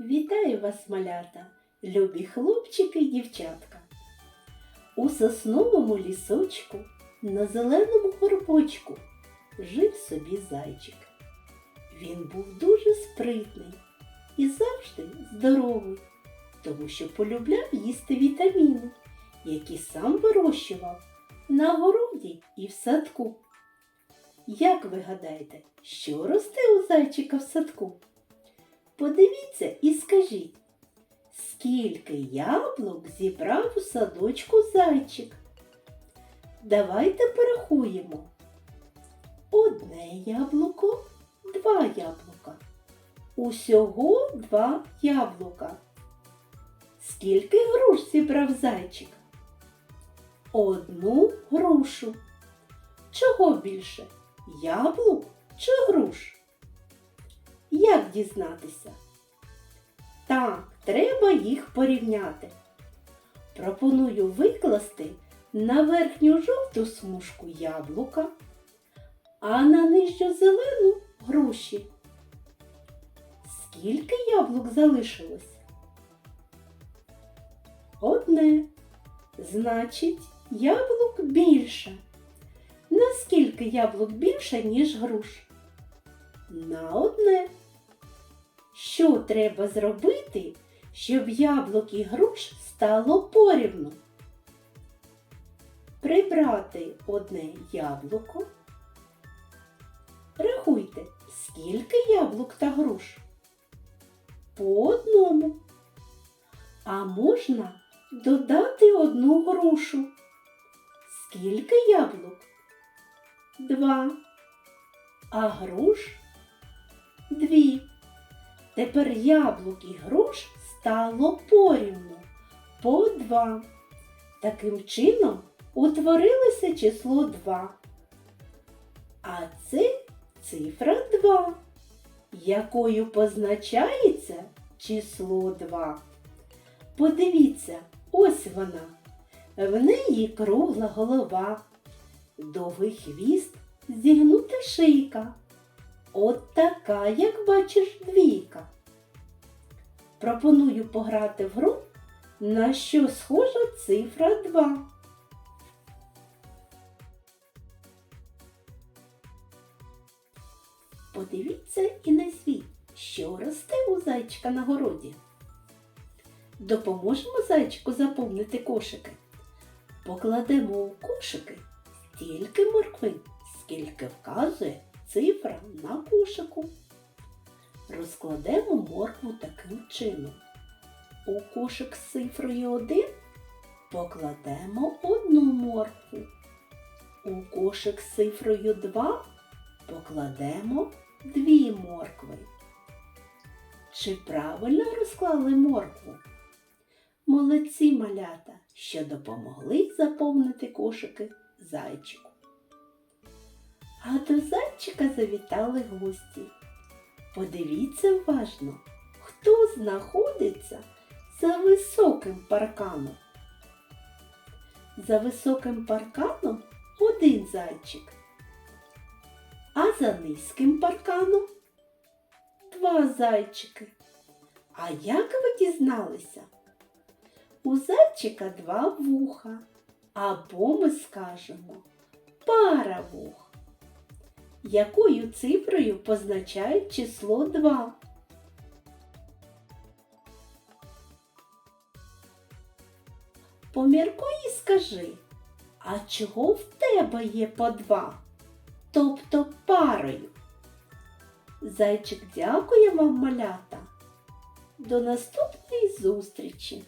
Вітаю вас, малята, любі хлопчики й дівчатка. У сосновому лісочку на зеленому горбочку жив собі зайчик. Він був дуже спритний і завжди здоровий, тому що полюбляв їсти вітаміни, які сам вирощував на городі і в садку. Як ви гадаєте, що росте у зайчика в садку? Подивіться і скажіть, скільки яблук зібрав у садочку зайчик? Давайте порахуємо. Одне яблуко, два яблука. Усього два яблука. Скільки груш зібрав зайчик? Одну грушу. Чого більше? Яблук чи груш? Як дізнатися? Так, треба їх порівняти. Пропоную викласти на верхню жовту смужку яблука, а на нижню зелену груші. Скільки яблук залишилось? Одне. Значить, яблук більше. Наскільки яблук більше, ніж груш? На одне. Що треба зробити, щоб яблук і груш стало порівну? Прибрати одне яблуко. Рахуйте, скільки яблук та груш? По одному. А можна додати одну грушу. Скільки яблук? Два. А груш дві. Тепер яблук і груш стало порівну по два. Таким чином утворилося число 2. А це цифра 2, якою позначається число 2. Подивіться, ось вона. В неї кругла голова, довгий хвіст, зігнута шийка. От така, як бачиш, двійка. Пропоную пограти в гру, на що схожа цифра 2. Подивіться і назвіть, що росте у зайчика на городі. Допоможемо зайчику заповнити кошики. Покладемо у кошики стільки моркви, скільки вказує цифра на кошику. Розкладемо моркву таким чином. У кошик з цифрою 1 покладемо одну моркву. У кошик з цифрою 2 покладемо дві моркви. Чи правильно розклали моркву? Молодці малята, що допомогли заповнити кошики зайчику. А до зайчика завітали гості. Подивіться уважно, хто знаходиться за високим парканом. За високим парканом один зайчик, а за низьким парканом два зайчики. А як ви дізналися? У зайчика два вуха, або ми скажемо пара вух. Якою цифрою позначають число 2? Поміркуй і скажи, а чого в тебе є по два? Тобто парою? Зайчик дякує вам, малята. До наступної зустрічі!